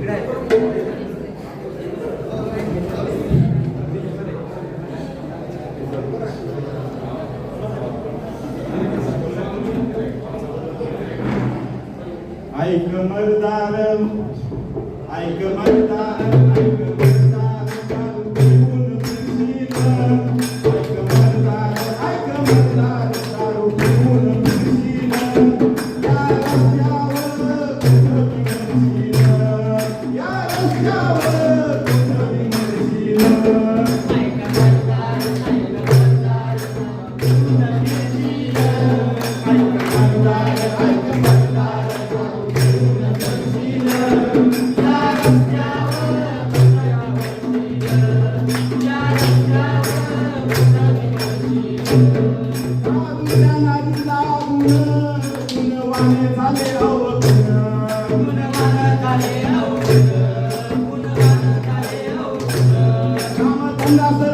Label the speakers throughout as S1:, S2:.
S1: ऐक मर्दार ऐक मर्दार ऐक या রাস্তায়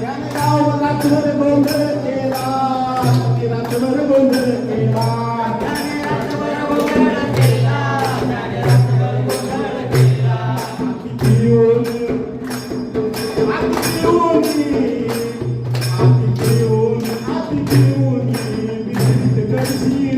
S1: त्याने गाव रात्रभर गोंधळ
S2: destiny.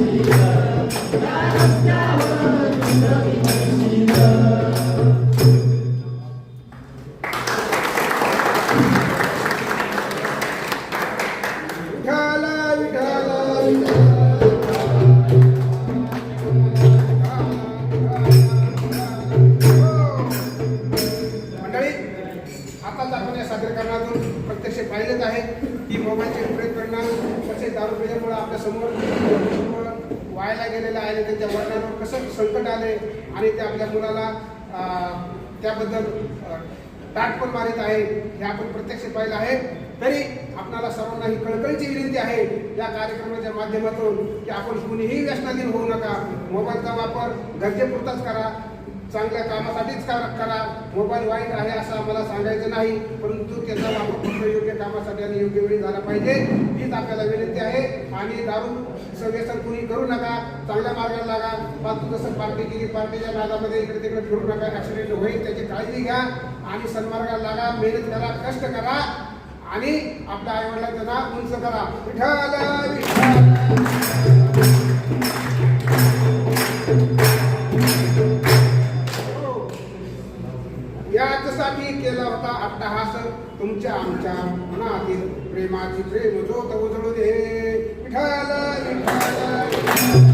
S2: प्रत्यक्ष आहे की मोबाईलचे विपरीत परिणाम कसे दारू पिल्यामुळे आपल्यासमोर वायाला गेलेलं आहे. त्यांच्या वडिलांवर कसं संकट आले आणि ते आपल्या मुलाला त्याबद्दल अं, ताट पण मारित आहे हे आपण प्रत्यक्ष पाहिलं आहे. तरी आपणाला सर्वांना ही कळकळीची विनंती आहे या कार्यक्रमाच्या माध्यमातून की आपण कुणीही व्यसनाधीन होऊ नका. मोबाईलचा वापर गरजेपुरताच करा. चांगल्या कामासाठीच करा मोबाईल वाईट आहे असं आम्हाला सांगायचं नाही परंतु त्याचा वापर फक्त योग्य कामासाठी आणि योग्य वेळी झाला पाहिजे हीच आपल्याला विनंती आहे. आणि दारू व्यसन कुणी करू नका चांगल्या मार्गाला लागा. फालतू जसं पार्टी केली पार्टीच्या नादामध्ये इकडे तिकडे फिरू नका ऍक्सिडेंट होईल त्याची काळजी घ्या. आणि सन्मार्गाला लागा मेहनत करा कष्ट करा. आणि आपल्या आईवडिलांचं नाव उंच करा. विठ्ठल आता हा सण तुमच्या आमच्या मनातील प्रेमाची प्रेम जोत उजळू दे. विठाला विठाला